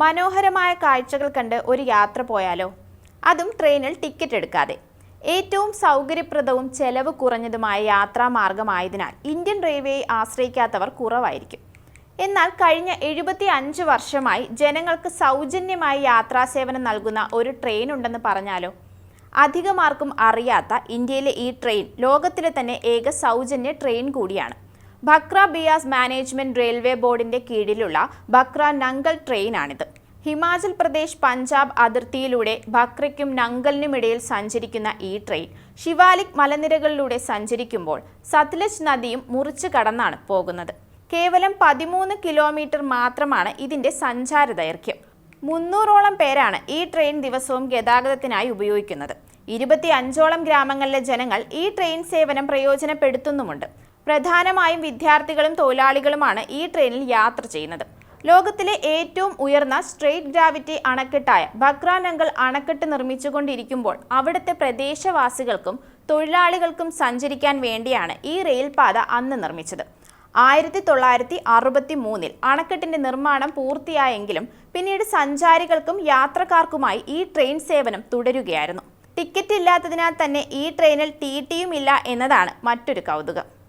മനോഹരമായ കാഴ്ചകൾ കണ്ട് ഒരു യാത്ര പോയാലോ? അതും ട്രെയിനിൽ ടിക്കറ്റ് എടുക്കാതെ. ഏറ്റവും സൗകര്യപ്രദവും ചെലവ് കുറഞ്ഞതുമായ യാത്രാമാർഗമായതിനാൽ ഇന്ത്യൻ റെയിൽവേയെ ആശ്രയിക്കാത്തവർ കുറവായിരിക്കും. എന്നാൽ കഴിഞ്ഞ എഴുപത്തി അഞ്ച് വർഷമായി ജനങ്ങൾക്ക് സൗജന്യമായി യാത്രാസേവനം നൽകുന്ന ഒരു ട്രെയിൻ ഉണ്ടെന്ന് പറഞ്ഞാലോ? അധികമാർക്കും അറിയാത്ത ഇന്ത്യയിലെ ഈ ട്രെയിൻ ലോകത്തിലെ തന്നെ ഏക സൗജന്യ ട്രെയിൻ കൂടിയാണ്. ഭക്ര ബിയാസ് മാനേജ്മെന്റ് റെയിൽവേ ബോർഡിന്റെ കീഴിലുള്ള ഭക്ര നങ്കൽ ട്രെയിനാണിത്. ഹിമാചൽ പ്രദേശ് പഞ്ചാബ് അതിർത്തിയിലൂടെ ഭക്രയ്ക്കും നങ്കലിനുമിടയിൽ സഞ്ചരിക്കുന്ന ഈ ട്രെയിൻ ശിവാലിക് മലനിരകളിലൂടെ സഞ്ചരിക്കുമ്പോൾ സത്ലജ് നദിയും മുറിച്ചു കടന്നാണ് പോകുന്നത്. കേവലം പതിമൂന്ന് കിലോമീറ്റർ മാത്രമാണ് ഇതിന്റെ സഞ്ചാര ദൈർഘ്യം മുന്നൂറോളം പേരാണ് ഈ ട്രെയിൻ ദിവസവും ഗതാഗതത്തിനായി ഉപയോഗിക്കുന്നത്. ഇരുപത്തി അഞ്ചോളം ഗ്രാമങ്ങളിലെ ജനങ്ങൾ ഈ ട്രെയിൻ സേവനം പ്രയോജനപ്പെടുത്തുന്നുമുണ്ട്. പ്രധാനമായും വിദ്യാർത്ഥികളും തൊഴിലാളികളുമാണ് ഈ ട്രെയിനിൽ യാത്ര ചെയ്യുന്നത്. ലോകത്തിലെ ഏറ്റവും ഉയർന്ന സ്ട്രെയിറ്റ് ഗ്രാവിറ്റി അണക്കെട്ടായ ബക്രാനങ്കൽ അണക്കെട്ട് നിർമ്മിച്ചുകൊണ്ടിരിക്കുമ്പോൾ അവിടുത്തെ പ്രദേശവാസികൾക്കും തൊഴിലാളികൾക്കും സഞ്ചരിക്കാൻ വേണ്ടിയാണ് ഈ റെയിൽപാത അന്ന് നിർമ്മിച്ചത്. ആയിരത്തി തൊള്ളായിരത്തി അറുപത്തി മൂന്നിൽ അണക്കെട്ടിന്റെ നിർമ്മാണം പൂർത്തിയായെങ്കിലും പിന്നീട് സഞ്ചാരികൾക്കും യാത്രക്കാർക്കുമായി ഈ ട്രെയിൻ സേവനം തുടരുകയായിരുന്നു. ടിക്കറ്റ് ഇല്ലാത്തതിനാൽ തന്നെ ഈ ട്രെയിനിൽ ടി ടിയും ഇല്ല എന്നതാണ് മറ്റൊരു കൗതുകം.